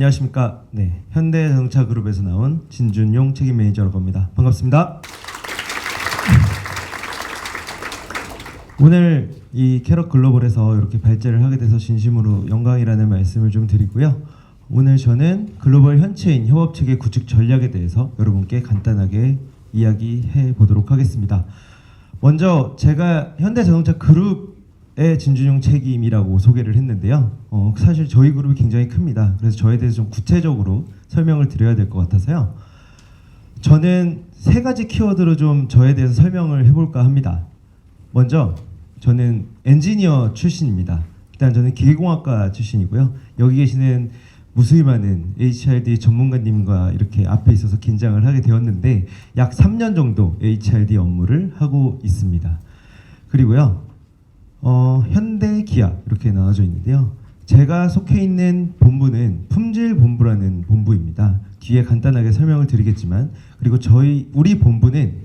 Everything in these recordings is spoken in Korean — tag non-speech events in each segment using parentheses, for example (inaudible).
안녕하십니까. 네, 현대자동차 그룹에서 나온 진준용 책임 매니저라고 합니다. 반갑습니다. (laughs) 오늘 이 캐럿 글로벌에서 이렇게 발제를 하게 돼서 진심으로 영광이라는 말씀을 좀 드리고요. 오늘 저는 글로벌 현체인 협업 체계 구축 전략에 대해서 여러분께 간단하게 이야기해 보도록 하겠습니다. 먼저 제가 현대자동차 그룹 의 진준용 책임이라고 소개를 했는데요. 어, 사실 저희 그룹이 굉장히 큽니다. 그래서 저에 대해서 좀 구체적으로 설명을 드려야 될 것 같아서요. 저는 세 가지 키워드로 좀 저에 대해서 설명을 해볼까 합니다. 먼저 저는 엔지니어 출신입니다. 일단 저는 기계공학과 출신이고요. 여기 계시는 무수히 많은 HRD 전문가님과 이렇게 앞에 있어서 긴장을 하게 되었는데 약 3년 정도 HRD 업무를 하고 있습니다. 그리고요. 어, 현대 기아 이렇게 나눠져 있는데요. 제가 속해 있는 본부는 품질 본부라는 본부입니다. 뒤에 간단하게 설명을 드리겠지만 그리고 저희 우리 본부는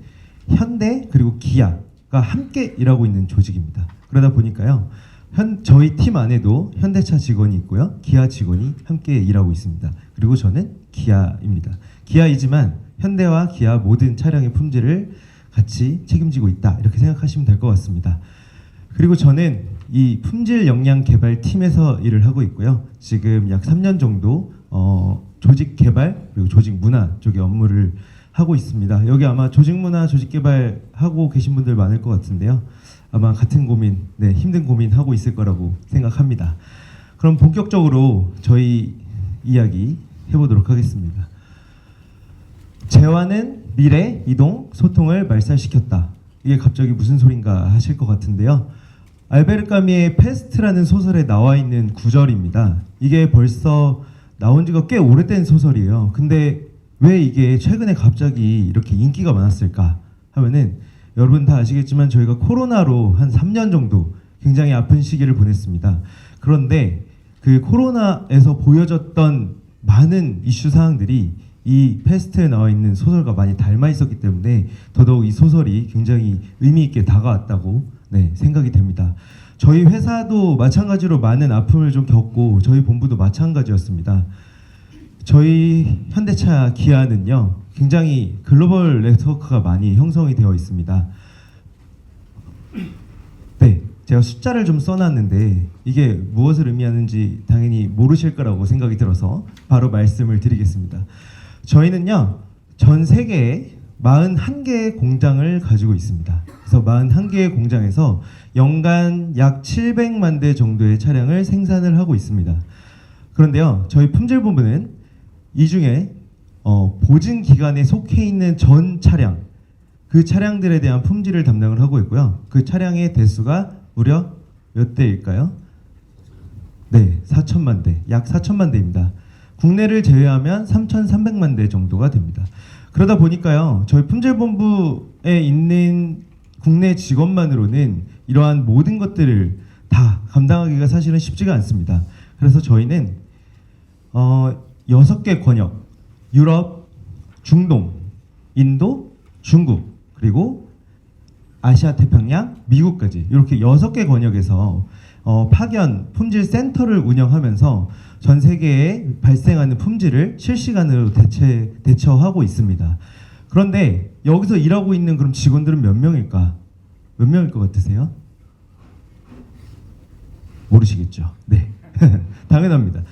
현대 그리고 기아가 함께 일하고 있는 조직입니다. 그러다 보니까요. 현 저희 팀 안에도 현대차 직원이 있고요. 기아 직원이 함께 일하고 있습니다. 그리고 저는 기아입니다. 기아이지만 현대와 기아 모든 차량의 품질을 같이 책임지고 있다. 이렇게 생각하시면 될 것 같습니다. 그리고 저는 이 품질 역량 개발 팀에서 일을 하고 있고요. 지금 약 3년 정도 어, 조직 개발 그리고 조직 문화 쪽의 업무를 하고 있습니다. 여기 아마 조직 문화, 조직 개발 하고 계신 분들 많을 것 같은데요. 아마 같은 고민, 네, 힘든 고민 하고 있을 거라고 생각합니다. 그럼 본격적으로 저희 이야기 해보도록 하겠습니다. 재화는 미래, 이동, 소통을 말살시켰다. 이게 갑자기 무슨 소린가 하실 것 같은데요. 알베르 까미의 페스트라는 소설에 나와 있는 구절입니다. 이게 벌써 나온 지가 꽤 오래된 소설이에요. 근데 왜 이게 최근에 갑자기 이렇게 인기가 많았을까 하면은 여러분 다 아시겠지만 저희가 코로나로 한 3년 정도 굉장히 아픈 시기를 보냈습니다. 그런데 그 코로나에서 보여졌던 많은 이슈 사항들이 이 페스트에 나와 있는 소설과 많이 닮아 있었기 때문에 더더욱 이 소설이 굉장히 의미 있게 다가왔다고 네, 생각이 됩니다. 저희 회사도 마찬가지로 많은 아픔을 좀 겪고 저희 본부도 마찬가지였습니다. 저희 현대차 기아는요 굉장히 글로벌 네트워크가 많이 형성이 되어 있습니다. 네, 제가 숫자를 좀 써놨는데 이게 무엇을 의미하는지 당연히 모르실 거라고 생각이 들어서 바로 말씀을 드리겠습니다. 저희는요 전 세계에 41개의 공장을 가지고 있습니다. 그래서 41개의 공장에서 연간 약 700만 대 정도의 차량을 생산을 하고 있습니다. 그런데요, 저희 품질본부는 이 중에 어, 보증 기간에 속해 있는 전 차량, 그 차량들에 대한 품질을 담당을 하고 있고요. 그 차량의 대수가 무려 몇 대일까요? 네, 4천만 대, 약 4천만 대입니다. 국내를 제외하면 3,300만 대 정도가 됩니다. 그러다 보니까요, 저희 품질본부에 있는 국내 직원만으로는 이러한 모든 것들을 다 감당하기가 사실은 쉽지가 않습니다. 그래서 저희는 어, 6개 권역, 유럽, 중동, 인도, 중국, 그리고 아시아 태평양, 미국까지 이렇게 6개 권역에서 어, 파견 품질 센터를 운영하면서 전 세계에 발생하는 품질을 실시간으로 대체 대처하고 있습니다. 그런데 여기서 일하고 있는 그럼 직원들은 몇 명일까? 몇 명일 것 같으세요? 모르시겠죠? 네, (laughs) 당연합니다.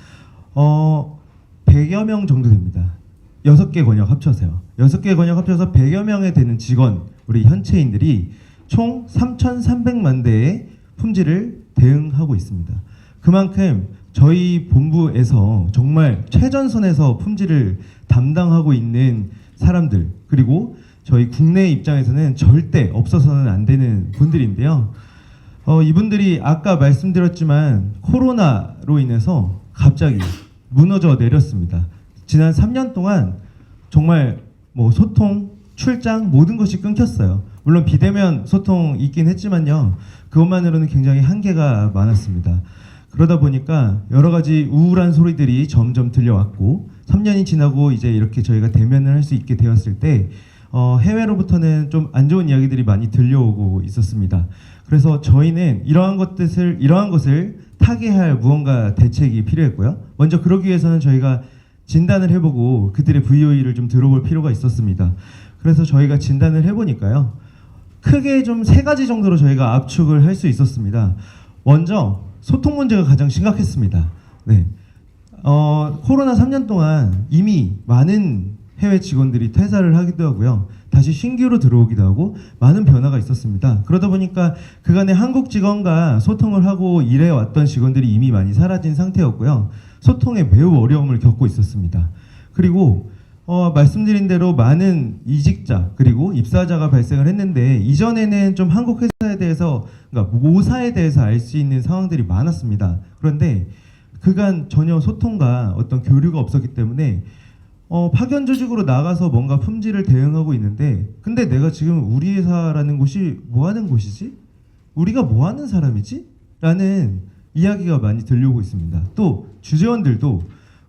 어, 100여 명 정도 됩니다. 6개 권역 합쳐서요. 6개 권역 합쳐서 100여 명에 되는 직원, 우리 현체인들이 총 3,300만 대의 품질을 대응하고 있습니다. 그만큼 저희 본부에서 정말 최전선에서 품질을 담당하고 있는 사람들 그리고 저희 국내 입장에서는 절대 없어서는 안 되는 분들인데요. 어, 이분들이 아까 말씀드렸지만 코로나로 인해서 갑자기 무너져 내렸습니다. 지난 3년 동안 정말 뭐 소통, 출장 모든 것이 끊겼어요. 물론 비대면 소통 있긴 했지만요. 그것만으로는 굉장히 한계가 많았습니다. 그러다 보니까 여러 가지 우울한 소리들이 점점 들려왔고 3년이 지나고 이제 이렇게 저희가 대면을 할 수 있게 되었을 때 어, 해외로부터는 좀 안 좋은 이야기들이 많이 들려오고 있었습니다. 그래서 저희는 이러한 것들을 이러한 것을 타개할 무언가 대책이 필요했고요. 먼저 그러기 위해서는 저희가 진단을 해보고 그들의 VOE를 좀 들어볼 필요가 있었습니다. 그래서 저희가 진단을 해보니까요. 크게 좀 세 가지 정도로 저희가 압축을 할 수 있었습니다. 먼저 소통 문제가 가장 심각했습니다. 네. 어, 코로나 3년 동안 이미 많은 해외 직원들이 퇴사를 하기도 하고요. 다시 신규로 들어오기도 하고 많은 변화가 있었습니다. 그러다 보니까 그간의 한국 직원과 소통을 하고 일해왔던 직원들이 이미 많이 사라진 상태였고요. 소통에 매우 어려움을 겪고 있었습니다. 그리고 어, 말씀드린 대로 많은 이직자 그리고 입사자가 발생을 했는데 이전에는 좀 한국 회사에 대해서 그러니까 모사에 대해서 알 수 있는 상황들이 많았습니다. 그런데 그간 전혀 소통과 어떤 교류가 없었기 때문에 어, 파견 조직으로 나가서 뭔가 품질을 대응하고 있는데 근데 내가 지금 우리 회사라는 곳이 뭐 하는 곳이지? 우리가 뭐 하는 사람이지? 라는 이야기가 많이 들려오고 있습니다. 또 주재원들도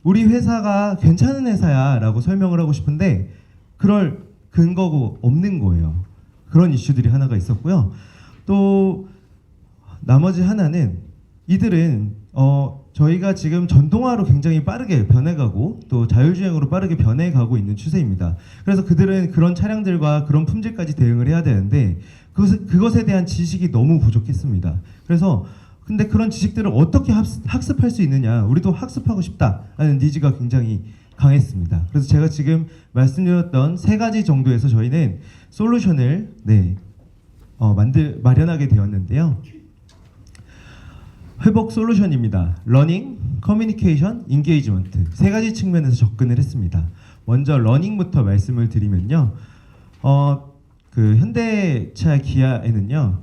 우리 회사가 괜찮은 회사야라고 설명을 하고 싶은데 그럴 근거가 없는 거예요. 그런 이슈들이 하나가 있었고요. 또 나머지 하나는 이들은 어 저희가 지금 전동화로 굉장히 빠르게 변해가고 또 자율주행으로 빠르게 변해가고 있는 추세입니다. 그래서 그들은 그런 차량들과 그런 품질까지 대응을 해야 되는데 그것, 그것에 대한 지식이 너무 부족했습니다. 그래서 근데 그런 지식들을 어떻게 학습, 학습 할 수 있느냐 우리도 학습하고 싶다라는 니즈가 굉장히 강했습니다. 그래서 제가 지금 말씀드렸던 세 가지 정도에서 저희는 솔루션을 네 어, 만들 마련하게 되었는데요. 회복 솔루션입니다. 러닝, 커뮤니케이션, 인게이지먼트 세 가지 측면에서 접근을 했습니다. 먼저 러닝부터 말씀을 드리면요. 어, 그 현대차 기아에는요.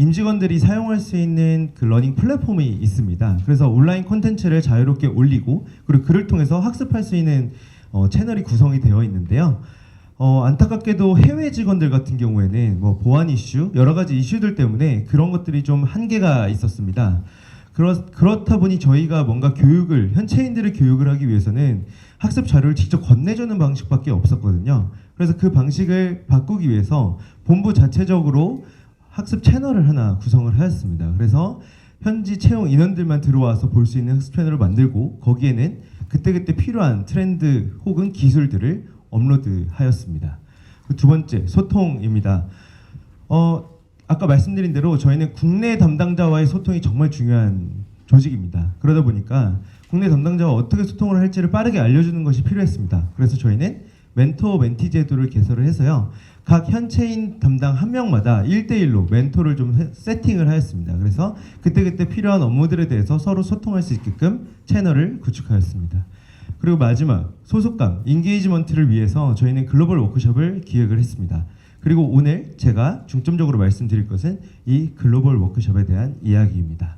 임직원들이 사용할 수 있는 그 러닝 플랫폼이 있습니다. 그래서 온라인 콘텐츠를 자유롭게 올리고 그리고 그를 통해서 학습할 수 있는 어, 채널이 구성이 되어 있는데요. 어, 안타깝게도 해외 직원들 같은 경우에는 뭐 보안 이슈 여러 가지 이슈들 때문에 그런 것들이 좀 한계가 있었습니다. 그렇, 그렇다 보니 저희가 뭔가 교육을 현체인들을 교육을 하기 위해서는 학습 자료를 직접 건네주는 방식밖에 없었거든요. 그래서 그 방식을 바꾸기 위해서 본부 자체적으로 학습 채널을 하나 구성을 하였습니다. 그래서 현지 채용 인원들만 들어와서 볼 수 있는 학습 채널을 만들고 거기에는 그때그때 필요한 트렌드 혹은 기술들을 업로드하였습니다. 그두 번째 소통입니다. 어, 아까 말씀드린 대로 저희는 국내 담당자와의 소통이 정말 중요한 조직입니다. 그러다 보니까 국내 담당자와 어떻게 소통을 할지를 빠르게 알려주는 것이 필요했습니다. 그래서 저희는 멘토 멘티 제도를 개설을 해서요. 각 현체인 담당 한 명마다 1대1로 멘토를 좀 세- 세팅을 하였습니다. 그래서 그때그때 필요한 업무들에 대해서 서로 소통할 수 있게끔 채널을 구축하였습니다. 그리고 마지막 소속감, 인게이지먼트를 위해서 저희는 글로벌 워크숍을 기획을 했습니다. 그리고 오늘 제가 중점적으로 말씀드릴 것은 이 글로벌 워크숍에 대한 이야기입니다.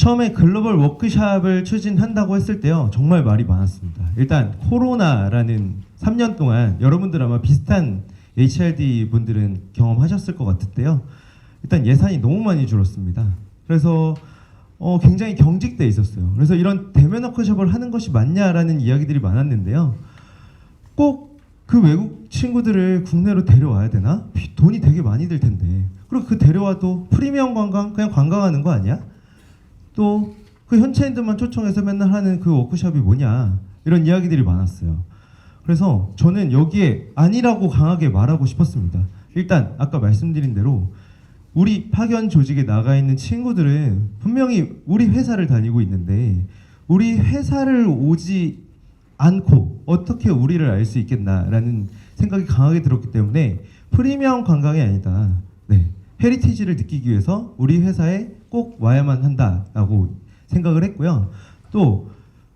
처음에 글로벌 워크숍을 추진한다고 했을 때요 정말 말이 많았습니다. 일단 코로나라는 3년 동안 여러분들 아마 비슷한 HRD 분들은 경험하셨을 것 같은데요. 일단 예산이 너무 많이 줄었습니다. 그래서 어, 굉장히 경직돼 있었어요. 그래서 이런 대면 워크숍을 하는 것이 맞냐라는 이야기들이 많았는데요. 꼭 그 외국 친구들을 국내로 데려와야 되나? 비- 돈이 되게 많이 들 텐데. 그리고 그 데려와도 프리미엄 관광 그냥 관광하는 거 아니야? 또 그 현지인들만 초청해서 맨날 하는 그 워크숍이 뭐냐 이런 이야기들이 많았어요. 그래서 저는 여기에 아니라고 강하게 말하고 싶었습니다. 일단 아까 말씀드린 대로 우리 파견 조직에 나가 있는 친구들은 분명히 우리 회사를 다니고 있는데 우리 회사를 오지 않고 어떻게 우리를 알 수 있겠나라는 생각이 강하게 들었기 때문에 프리미엄 관광이 아니다. 네. 헤리티지를 느끼기 위해서 우리 회사에 꼭 와야만 한다라고 생각을 했고요. 또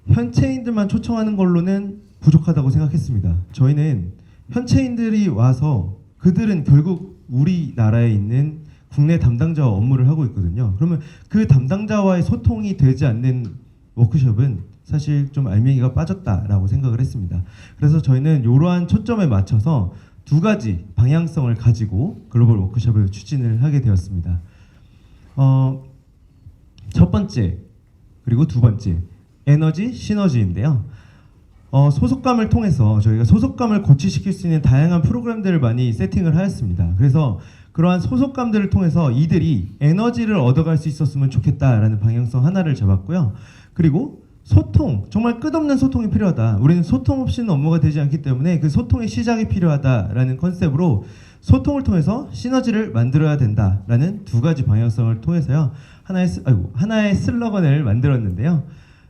현체인들만 초청하는 걸로는 부족하다고 생각했습니다. 저희는 현체인들이 와서 그들은 결국 우리나라에 있는 국내 담당자와 업무를 하고 있거든요. 그러면 그 담당자와의 소통이 되지 않는 워크숍은 사실 좀 알맹이가 빠졌다라고 생각을 했습니다. 그래서 저희는 이러한 초점에 맞춰서 두 가지 방향성을 가지고 글로벌 워크숍을 추진을 하게 되었습니다. 어, 첫 번째 그리고 두 번째 에너지 시너지인데요. 어, 소속감을 통해서 저희가 소속감을 고취시킬 수 있는 다양한 프로그램들을 많이 세팅을 하였습니다. 그래서 그러한 소속감들을 통해서 이들이 에너지를 얻어갈 수 있었으면 좋겠다라는 방향성 하나를 잡았고요. 그리고 소통 정말 끝없는 소통이 필요하다. 우리는 소통 없이는 업무가 되지 않기 때문에 그 소통의 시작이 필요하다라는 컨셉으로 소통을 통해서 시너지를 만들어야 된다라는 두 가지 방향성을 통해서요 하나의 스, 아이고, 하나의 슬로건을 만들었는데요.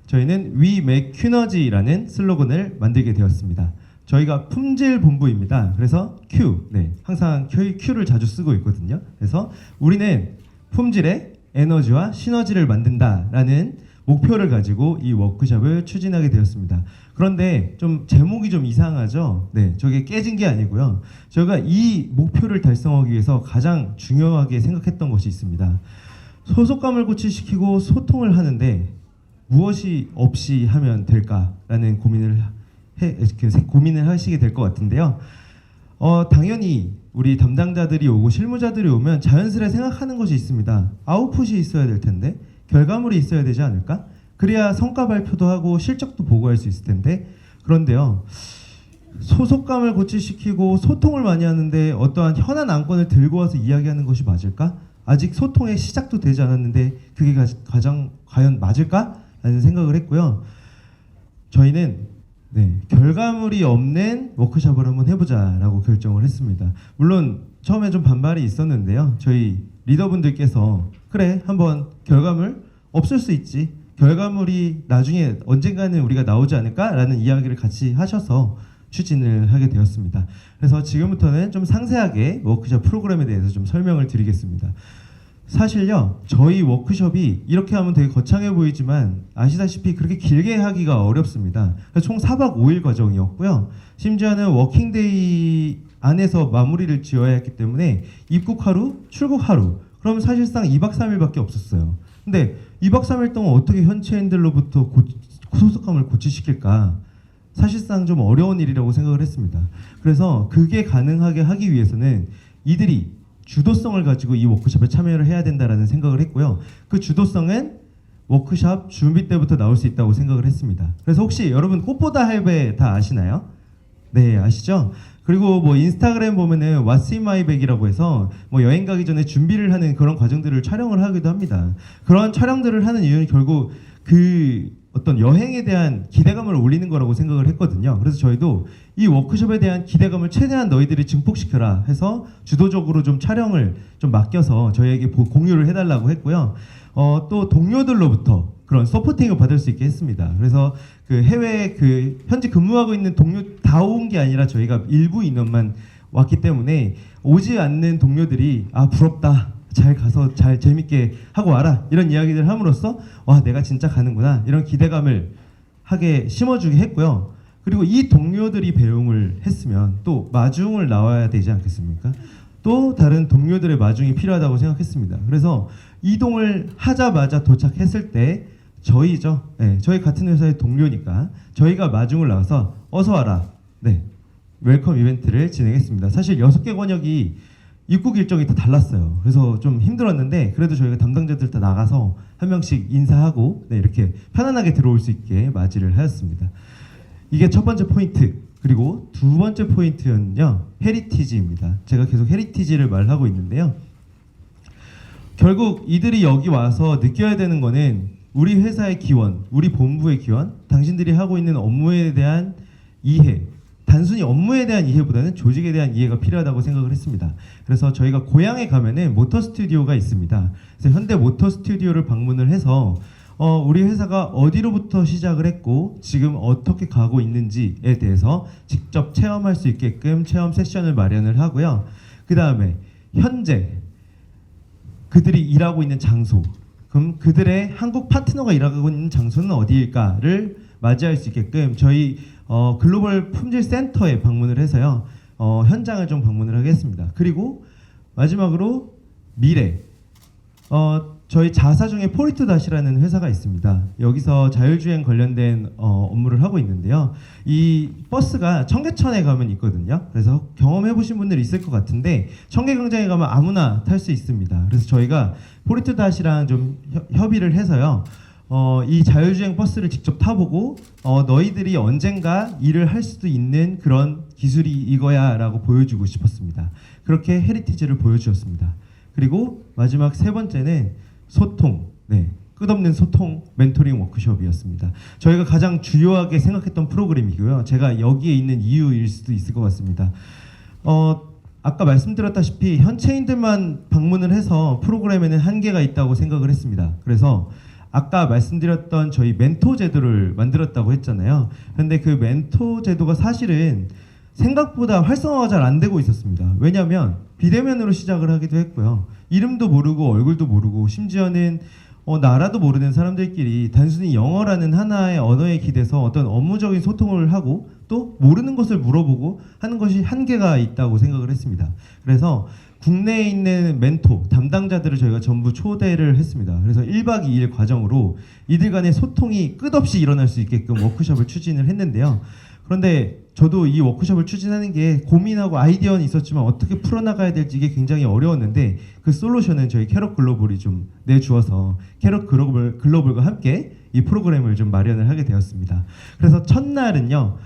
저희는 We Make Q너지라는 슬로건을 만들게 되었습니다. 저희가 품질 본부입니다. 그래서 Q, 네, 항상 Q를 자주 쓰고 있거든요. 그래서 우리는 품질의 에너지와 시너지를 만든다라는 목표를 가지고 이 워크숍을 추진하게 되었습니다. 그런데 좀 제목이 좀 이상하죠? 네, 저게 깨진 게 아니고요. 저희가 이 목표를 달성하기 위해서 가장 중요하게 생각했던 것이 있습니다. 소속감을 고취시키고 소통을 하는데 무엇이 없이 하면 될까라는 고민을 해, 고민을 하시게 될 것 같은데요. 어, 당연히 우리 담당자들이 오고 실무자들이 오면 자연스레 생각하는 것이 있습니다. 아웃풋이 있어야 될 텐데 결과물이 있어야 되지 않을까? 그래야 성과 발표도 하고 실적도 보고할 수 있을 텐데 그런데요. 소속감을 고취시키고 소통을 많이 하는데 어떠한 현안 안건을 들고 와서 이야기하는 것이 맞을까? 아직 소통의 시작도 되지 않았는데 그게 가- 가장 과연 맞을까? 라는 생각을 했고요. 저희는 네, 결과물이 없는 워크숍을 한번 해보자라고 결정을 했습니다. 물론 처음에 좀 반발이 있었는데요. 저희 리더분들께서 그래 한번 결과물 없을 수 있지. 결과물이 나중에 언젠가는 우리가 나오지 않을까라는 이야기를 같이 하셔서 추진을 하게 되었습니다. 그래서 지금부터는 좀 상세하게 워크숍 프로그램에 대해서 좀 설명을 드리겠습니다. 사실요 저희 워크숍이 이렇게 하면 되게 거창해 보이지만 아시다시피 그렇게 길게 하기가 어렵습니다. 총 4박 5일 과정이었고요. 심지어는 워킹데이 안에서 마무리를 지어야 했기 때문에 입국 하루, 출국 하루. 그럼 사실상 2박 3일밖에 없었어요. 근데 2박 3일 동안 어떻게 현지인들로부터 고, 소속감을 고취시킬까? 사실상 좀 어려운 일이라고 생각을 했습니다. 그래서 그게 가능하게 하기 위해서는 이들이 주도성을 가지고 이 워크숍에 참여를 해야 된다라는 생각을 했고요. 그 주도성은 워크숍 준비 때부터 나올 수 있다고 생각을 했습니다. 그래서 혹시 여러분 꽃보다 할배 다 아시나요? 네, 아시죠? 그리고 뭐 인스타그램 보면은 What's in my bag이라고 해서 뭐 여행 가기 전에 준비를 하는 그런 과정들을 촬영을 하기도 합니다. 그런 촬영들을 하는 이유는 결국 그 어떤 여행에 대한 기대감을 올리는 거라고 생각을 했거든요. 그래서 저희도 이 워크숍에 대한 기대감을 최대한 너희들이 증폭시켜라 해서 주도적으로 좀 촬영을 좀 맡겨서 저희에게 보- 공유를 해달라고 했고요. 어, 또 동료들로부터 그런 서포팅을 받을 수 있게 했습니다. 그래서 그 해외 그 현재 근무하고 있는 동료 다 온 게 아니라 저희가 일부 인원만 왔기 때문에 오지 않는 동료들이 아 부럽다. 잘 가서 잘 재밌게 하고 와라 이런 이야기들 함으로써 와 내가 진짜 가는구나 이런 기대감을 하게 심어주게 했고요. 그리고 이 동료들이 배웅을 했으면 또 마중을 나와야 되지 않겠습니까? 또 다른 동료들의 마중이 필요하다고 생각했습니다. 그래서 이동을 하자마자 도착했을 때 저희죠, 네, 저희 같은 회사의 동료니까 저희가 마중을 나와서 어서 와라, 네, 웰컴 이벤트를 진행했습니다. 사실 여섯 개 권역이 입국 일정이 다 달랐어요. 그래서 좀 힘들었는데 그래도 저희가 담당자들 다 나가서 한 명씩 인사하고 네, 이렇게 편안하게 들어올 수 있게 맞이를 하였습니다. 이게 첫 번째 포인트. 그리고 두 번째 포인트는요. 헤리티지입니다. 제가 계속 헤리티지를 말하고 있는데요. 결국 이들이 여기 와서 느껴야 되는 거는 우리 회사의 기원, 우리 본부의 기원, 당신들이 하고 있는 업무에 대한 이해, 단순히 업무에 대한 이해보다는 조직에 대한 이해가 필요하다고 생각을 했습니다. 그래서 저희가 고향에 가면은 모터 스튜디오가 있습니다. 그래서 현대 모터 스튜디오를 방문을 해서 어, 우리 회사가 어디로부터 시작을 했고 지금 어떻게 가고 있는지에 대해서 직접 체험할 수 있게끔 체험 세션을 마련을 하고요. 그 다음에 현재 그들이 일하고 있는 장소, 그럼 그들의 한국 파트너가 일하고 있는 장소는 어디일까를 맞이할 수 있게끔 저희 어, 글로벌 품질 센터에 방문을 해서요 어, 현장을 좀 방문을 하겠습니다. 그리고 마지막으로 미래, 어, 저희 자사 중에 포리투다시라는 회사가 있습니다. 여기서 자율주행 관련된 어, 업무를 하고 있는데요. 이 버스가 청계천에 가면 있거든요. 그래서 경험해 보신 분들 있을 것 같은데 청계광장에 가면 아무나 탈 수 있습니다. 그래서 저희가 포리투다시랑 좀 협- 협의를 해서요. 어, 이 자율주행 버스를 직접 타보고 어, 너희들이 언젠가 일을 할 수도 있는 그런 기술이 이거야라고 보여주고 싶었습니다. 그렇게 헤리티지를 보여주었습니다. 그리고 마지막 세 번째는 소통. 네. 끝없는 소통 멘토링 워크숍이었습니다. 저희가 가장 주요하게 생각했던 프로그램이고요. 제가 여기에 있는 이유일 수도 있을 것 같습니다. 어, 아까 말씀드렸다시피 현체인들만 방문을 해서 프로그램에는 한계가 있다고 생각을 했습니다. 그래서 아까 말씀드렸던 저희 멘토 제도를 만들었다고 했잖아요. 근데 그 멘토 제도가 사실은 생각보다 활성화가 잘 안 되고 있었습니다. 왜냐하면 비대면으로 시작을 하기도 했고요. 이름도 모르고 얼굴도 모르고 심지어는 어, 나라도 모르는 사람들끼리 단순히 영어라는 하나의 언어에 기대서 어떤 업무적인 소통을 하고 또 모르는 것을 물어보고 하는 것이 한계가 있다고 생각을 했습니다. 그래서 국내에 있는 멘토 담당자들을 저희가 전부 초대를 했습니다. 그래서 1박 2일 과정으로 이들 간의 소통이 끝없이 일어날 수 있게끔 워크숍을 추진을 했는데요. 그런데 저도 이 워크숍을 추진하는 게 고민하고 아이디어는 있었지만 어떻게 풀어나가야 될지 이게 굉장히 어려웠는데 그 솔루션은 저희 캐럿 글로벌이 좀 내주어서 캐럿 글로벌, 글로벌과 함께 이 프로그램을 좀 마련을 하게 되었습니다. 그래서 첫날은요.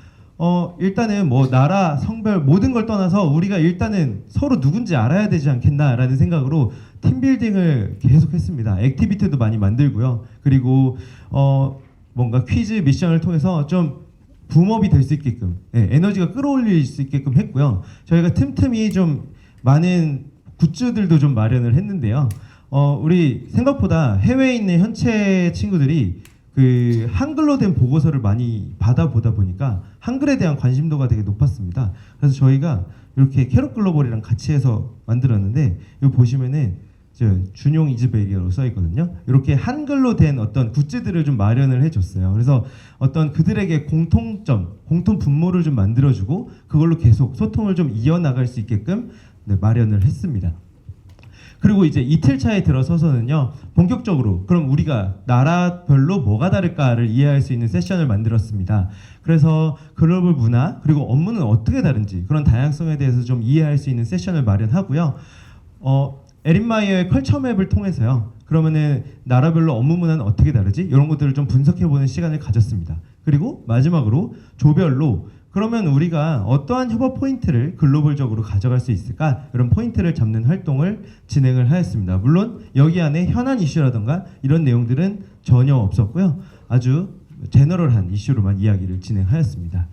어 일단은 뭐 나라 성별 모든 걸 떠나서 우리가 일단은 서로 누군지 알아야 되지 않겠나라는 생각으로 팀빌딩을 계속 했습니다. 액티비티도 많이 만들고요. 그리고 어 뭔가 퀴즈 미션을 통해서 좀 붐업이 될 수 있게끔 예, 에너지가 끌어올릴 수 있게끔 했고요. 저희가 틈틈이 좀 많은 굿즈들도 좀 마련을 했는데요. 어 우리 생각보다 해외에 있는 현채 친구들이 그 한글로 된 보고서를 많이 받아보다 보니까 한글에 대한 관심도가 되게 높았습니다. 그래서 저희가 이렇게 캐럿 글로벌이랑 같이 해서 만들었는데 여기 보시면은 저 준용 이즈베리아로 써 있거든요. 이렇게 한글로 된 어떤 굿즈들을 좀 마련을 해줬어요. 그래서 어떤 그들에게 공통점, 공통 분모를 좀 만들어주고 그걸로 계속 소통을 좀 이어나갈 수 있게끔 네, 마련을 했습니다. 그리고 이제 이틀 차에 들어서서는요 본격적으로 그럼 우리가 나라별로 뭐가 다를까를 이해할 수 있는 세션을 만들었습니다. 그래서 글로벌 문화 그리고 업무는 어떻게 다른지 그런 다양성에 대해서 좀 이해할 수 있는 세션을 마련하고요. 어, 에린마이어의 컬처 맵을 통해서요. 그러면은 나라별로 업무 문화는 어떻게 다르지? 이런 것들을 좀 분석해 보는 시간을 가졌습니다. 그리고 마지막으로 조별로 그러면 우리가 어떠한 협업 포인트를 글로벌적으로 가져갈 수 있을까? 이런 포인트를 잡는 활동을 진행을 하였습니다. 물론 여기 안에 현안 이슈라던가 이런 내용들은 전혀 없었고요. 아주 제너럴한 이슈로만 이야기를 진행하였습니다.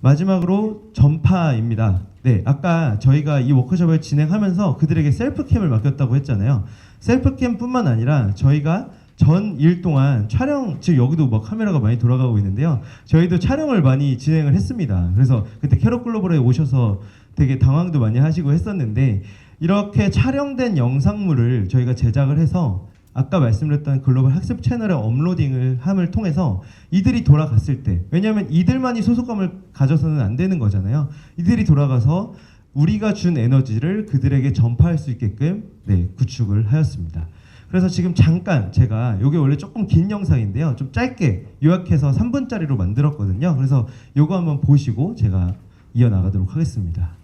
마지막으로 전파입니다. 네, 아까 저희가 이 워크숍을 진행하면서 그들에게 셀프캠을 맡겼다고 했잖아요. 셀프캠뿐만 아니라 저희가 전 일 동안 촬영 지금 여기도 뭐 카메라가 많이 돌아가고 있는데요. 저희도 촬영을 많이 진행을 했습니다. 그래서 그때 캐럿 글로벌에 오셔서 되게 당황도 많이 하시고 했었는데 이렇게 촬영된 영상물을 저희가 제작을 해서 아까 말씀드렸던 글로벌 학습 채널에 업로딩을 함을 통해서 이들이 돌아갔을 때 왜냐하면 이들만이 소속감을 가져서는 안 되는 거잖아요. 이들이 돌아가서 우리가 준 에너지를 그들에게 전파할 수 있게끔 네, 구축을 하였습니다. 그래서 지금 잠깐 제가 이게 원래 조금 긴 영상인데요. 좀 짧게 요약해서 3분짜리로 만들었거든요. 그래서 요거 한번 보시고 제가 이어나가도록 하겠습니다.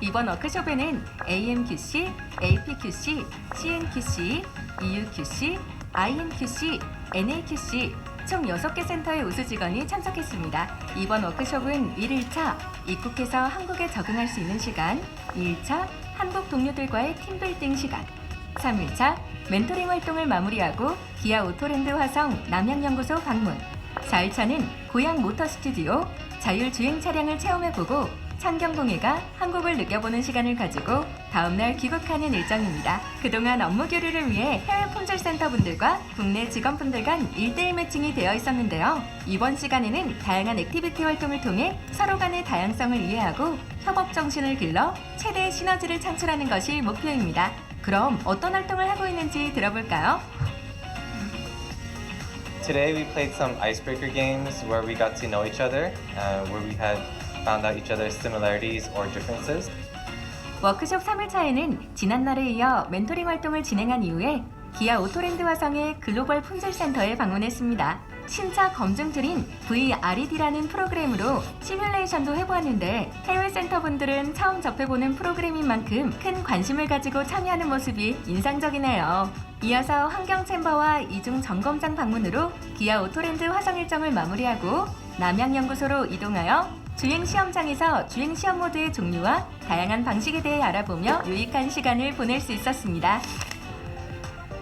이번 워크숍에는 AMQC, APQC, CNQC, EUQC, INQC, NAQC 총 6개 센터의 우수 직원이 참석했습니다. 이번 워크숍은 1일차 입국해서 한국에 적응할 수 있는 시간, 2일차 한국 동료들과의 팀빌딩 시간, 3일차 멘토링 활동을 마무리하고 기아 오토랜드 화성 남양연구소 방문, 4일차는 고양 모터 스튜디오 자율주행 차량을 체험해보고 창경공예가 한국을 느껴보는 시간을 가지고 다음날 귀국하는 일정입니다. 그동안 업무 교류를 위해 해외 품질센터 분들과 국내 직원분들 간 1대1 매칭이 되어 있었는데요. 이번 시간에는 다양한 액티비티 활동을 통해 서로 간의 다양성을 이해하고 협업 정신을 길러 최대의 시너지를 창출하는 것이 목표입니다. 그럼 어떤 활동을 하고 있는지 들어볼까요? Today we played some icebreaker games where we got to know each other, uh, where we had found out each other's similarities or differences. 워크숍 3일차에는 지난날에 이어 멘토링 활동을 진행한 이후에 기아 오토랜드 화성의 글로벌 품질센터에 방문했습니다. 신차 검증 툴인 VRED라는 프로그램으로 시뮬레이션도 해보았는데 해외 센터 분들은 처음 접해보는 프로그램인 만큼 큰 관심을 가지고 참여하는 모습이 인상적이네요. 이어서 환경 챔버와 이중 점검장 방문으로 기아 오토랜드 화성 일정을 마무리하고 남양연구소로 이동하여 주행 시험장에서 주행 시험 모드의 종류와 다양한 방식에 대해 알아보며 유익한 시간을 보낼 수 있었습니다.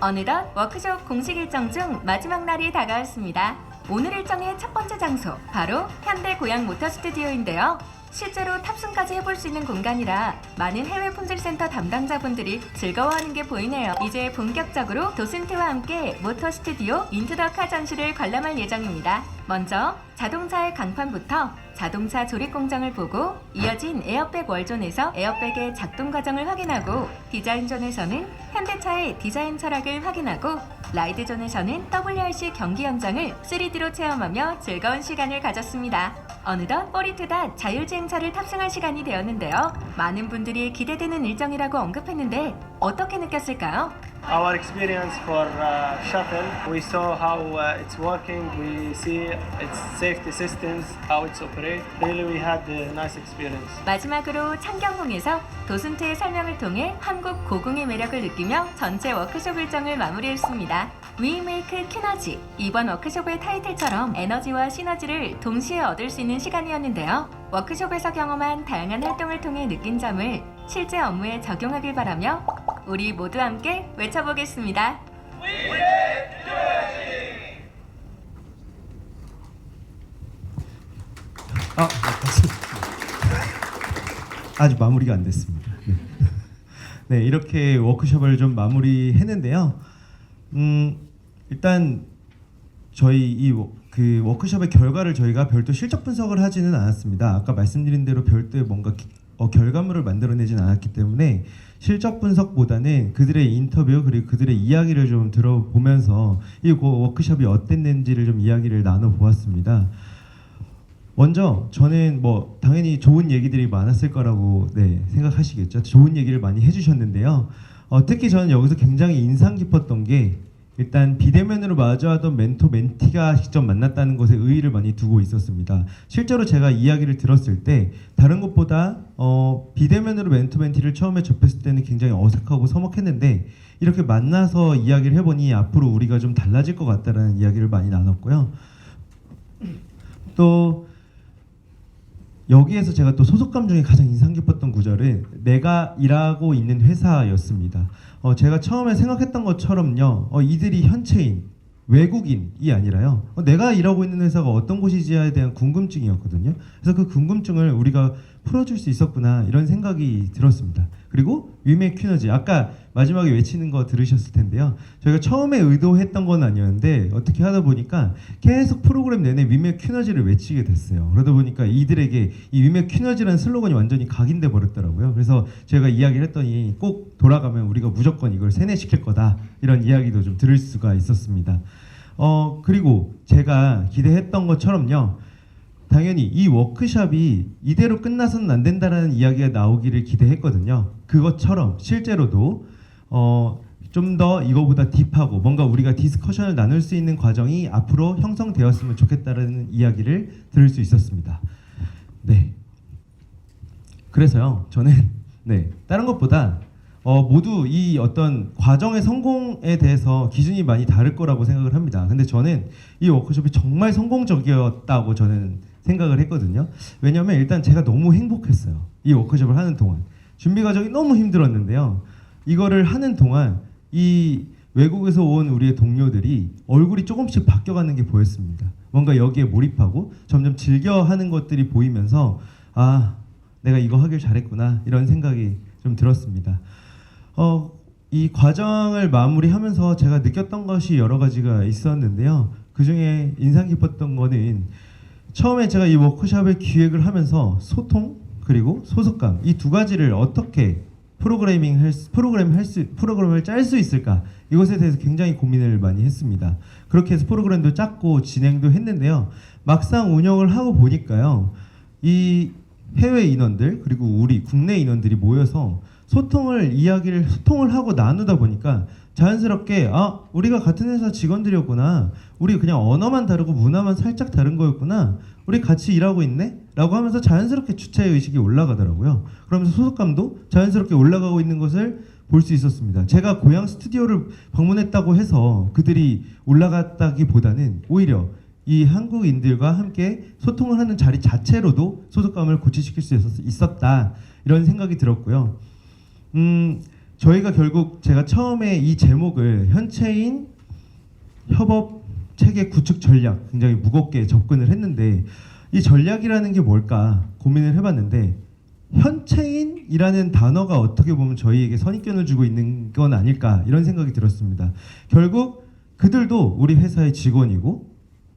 어느덧 워크숍 공식 일정 중 마지막 날이 다가왔습니다. 오늘 일정의 첫 번째 장소 바로 현대 고양 모터 스튜디오인데요. 실제로 탑승까지 해볼 수 있는 공간이라 많은 해외 품질센터 담당자분들이 즐거워하는 게 보이네요. 이제 본격적으로 도슨트와 함께 모터 스튜디오 인투더카 전시를 관람할 예정입니다. 먼저 자동차의 강판부터 자동차 조립 공정을 보고 이어진 에어백 월존에서 에어백의 작동 과정을 확인하고 디자인존에서는 현대차의 디자인 철학을 확인하고 라이드 존에서는 WRC 경기 현장을 3D로 체험하며 즐거운 시간을 가졌습니다. 어느덧 꼬리트다 자율주행차를 탑승할 시간이 되었는데요. 많은 분들이 기대되는 일정이라고 언급했는데 어떻게 느꼈을까요? Our experience for uh, shuttle, we saw how uh, it's working. We see its safety systems, how it's operate. Really, we had a nice experience. 마지막으로 창경궁에서 도슨트의 설명을 통해 한국 고궁의 매력을 느끼며 전체 워크숍 일정을 마무리했습니다. 위메이크 큐너지 이번 워크숍의 타이틀처럼 에너지와 시너지를 동시에 얻을 수 있는 시간이었는데요. 워크숍에서 경험한 다양한 활동을 통해 느낀 점을 실제 업무에 적용하길 바라며 우리 모두 함께 외쳐보겠습니다. 아, 박수. 아직 마무리가 안 됐습니다. 네. 네, 이렇게 워크숍을 좀 마무리했는데요. 음, 일단 저희 이그 워크숍의 결과를 저희가 별도 실적 분석을 하지는 않았습니다. 아까 말씀드린 대로 별도의 뭔가 기- 어, 결과물을 만들어내진 않았기 때문에 실적 분석보다는 그들의 인터뷰 그리고 그들의 이야기를 좀 들어보면서 이 워크숍이 어땠는지를 좀 이야기를 나눠 보았습니다. 먼저 저는 뭐 당연히 좋은 얘기들이 많았을 거라고 네, 생각하시겠죠. 좋은 얘기를 많이 해주셨는데요. 어, 특히 저는 여기서 굉장히 인상 깊었던 게 일단 비대면으로 마주하던 멘토 멘티가 직접 만났다는 것에 의의를 많이 두고 있었습니다. 실제로 제가 이야기를 들었을 때 다른 것보다 어, 비대면으로 멘토 멘티를 처음에 접했을 때는 굉장히 어색하고 서먹했는데 이렇게 만나서 이야기를 해보니 앞으로 우리가 좀 달라질 것 같다라는 이야기를 많이 나눴고요. 또 여기에서 제가 또 소속감 중에 가장 인상 깊었던 구절은 내가 일하고 있는 회사였습니다. 어, 제가 처음에 생각했던 것처럼요, 어, 이들이 현체인 외국인이 아니라요, 어, 내가 일하고 있는 회사가 어떤 곳이지에 대한 궁금증이었거든요. 그래서 그 궁금증을 우리가 풀어줄 수 있었구나 이런 생각이 들었습니다. 그리고 위메 퀴너지 아까 마지막에 외치는 거 들으셨을 텐데요. 저희가 처음에 의도했던 건 아니었는데 어떻게 하다 보니까 계속 프로그램 내내 위메 퀴너지를 외치게 됐어요. 그러다 보니까 이들에게 이 위메 퀴너지라는 슬로건이 완전히 각인돼 버렸더라고요. 그래서 제가 이야기를 했더니 꼭 돌아가면 우리가 무조건 이걸 세뇌시킬 거다 이런 이야기도 좀 들을 수가 있었습니다. 어 그리고 제가 기대했던 것처럼요. 당연히 이 워크샵이 이대로 끝나서는 안 된다라는 이야기가 나오기를 기대했거든요. 그것처럼 실제로도 어, 좀 더 이거보다 딥하고 뭔가 우리가 디스커션을 나눌 수 있는 과정이 앞으로 형성되었으면 좋겠다라는 이야기를 들을 수 있었습니다. 네. 그래서요, 저는 (laughs) 네 다른 것보다 어, 모두 이 어떤 과정의 성공에 대해서 기준이 많이 다를 거라고 생각을 합니다. 근데 저는 이 워크숍이 정말 성공적이었다고 저는 생각을 했거든요. 왜냐하면 일단 제가 너무 행복했어요. 이 워크숍을 하는 동안 준비 과정이 너무 힘들었는데요. 이거를 하는 동안 이 외국에서 온 우리의 동료들이 얼굴이 조금씩 바뀌어가는 게 보였습니다. 뭔가 여기에 몰입하고 점점 즐겨 하는 것들이 보이면서 아 내가 이거 하길 잘했구나 이런 생각이 좀 들었습니다. 어, 이 과정을 마무리하면서 제가 느꼈던 것이 여러 가지가 있었는데요. 그 중에 인상 깊었던 거는 처음에 제가 이 워크숍을 기획을 하면서 소통 그리고 소속감 이 두 가지를 어떻게 프로그래밍 할 수, 프로그램 할 수 프로그램을 짤 수 있을까 이것에 대해서 굉장히 고민을 많이 했습니다. 그렇게 해서 프로그램도 짰고 진행도 했는데요. 막상 운영을 하고 보니까요. 이 해외 인원들 그리고 우리 국내 인원들이 모여서 소통을 이야기를 소통을 하고 나누다 보니까 자연스럽게 아 우리가 같은 회사 직원들이었구나. 우리 그냥 언어만 다르고 문화만 살짝 다른 거였구나. 우리 같이 일하고 있네 라고 하면서 자연스럽게 주체 의식이 올라가더라고요. 그러면서 소속감도 자연스럽게 올라가고 있는 것을 볼 수 있었습니다. 제가 고향 스튜디오를 방문했다고 해서 그들이 올라갔다기보다는 오히려 이 한국인들과 함께 소통을 하는 자리 자체로도 소속감을 고취시킬 수 있었, 있었다. 이런 생각이 들었고요. 음, 저희가 결국 제가 처음에 이 제목을 현체인 협업 체계 구축 전략 굉장히 무겁게 접근을 했는데 이 전략이라는 게 뭘까 고민을 해봤는데 현체인이라는 단어가 어떻게 보면 저희에게 선입견을 주고 있는 건 아닐까 이런 생각이 들었습니다. 결국 그들도 우리 회사의 직원이고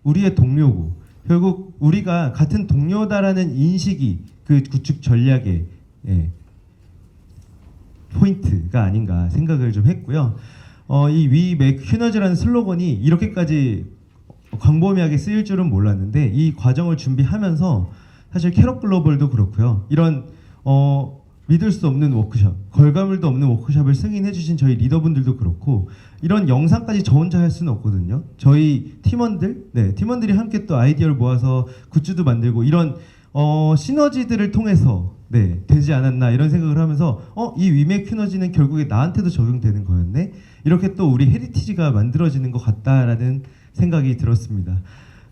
우리의 동료고 결국 우리가 같은 동료다라는 인식이 그 구축 전략의 예, 포인트가 아닌가 생각을 좀 했고요. 어, 이 We Hunage라는 슬로건이 이렇게까지 광범위하게 쓰일 줄은 몰랐는데 이 과정을 준비하면서 사실 캐럿 글로벌도 그렇고요. 이런 어, 믿을 수 없는 워크숍, 걸가물도 없는 워크숍을 승인해 주신 저희 리더분들도 그렇고 이런 영상까지 저 혼자 할 수는 없거든요. 저희 팀원들, 네, 팀원들이 함께 또 아이디어를 모아서 굿즈도 만들고 이런 어, 시너지들을 통해서 네, 되지 않았나 이런 생각을 하면서 어, 이 위메이크 시너지는 결국에 나한테도 적용되는 거였네. 이렇게 또 우리 헤리티지가 만들어지는 것 같다라는 생각이 들었습니다.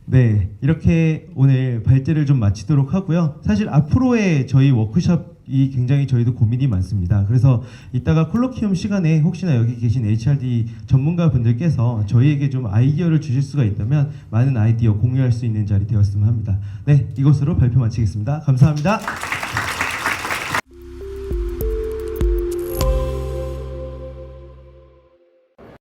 네, 이렇게 오늘 발제를 좀 마치도록 하고요. 사실 앞으로의 저희 워크숍 이 굉장히 저희도 고민이 많습니다. 그래서 이따가 콜로키움 시간에 혹시나 여기 계신 HRD 전문가 분들께서 저희에게 좀 아이디어를 주실 수가 있다면 많은 아이디어 공유할 수 있는 자리 되었으면 합니다. 네, 이것으로 발표 마치겠습니다. 감사합니다.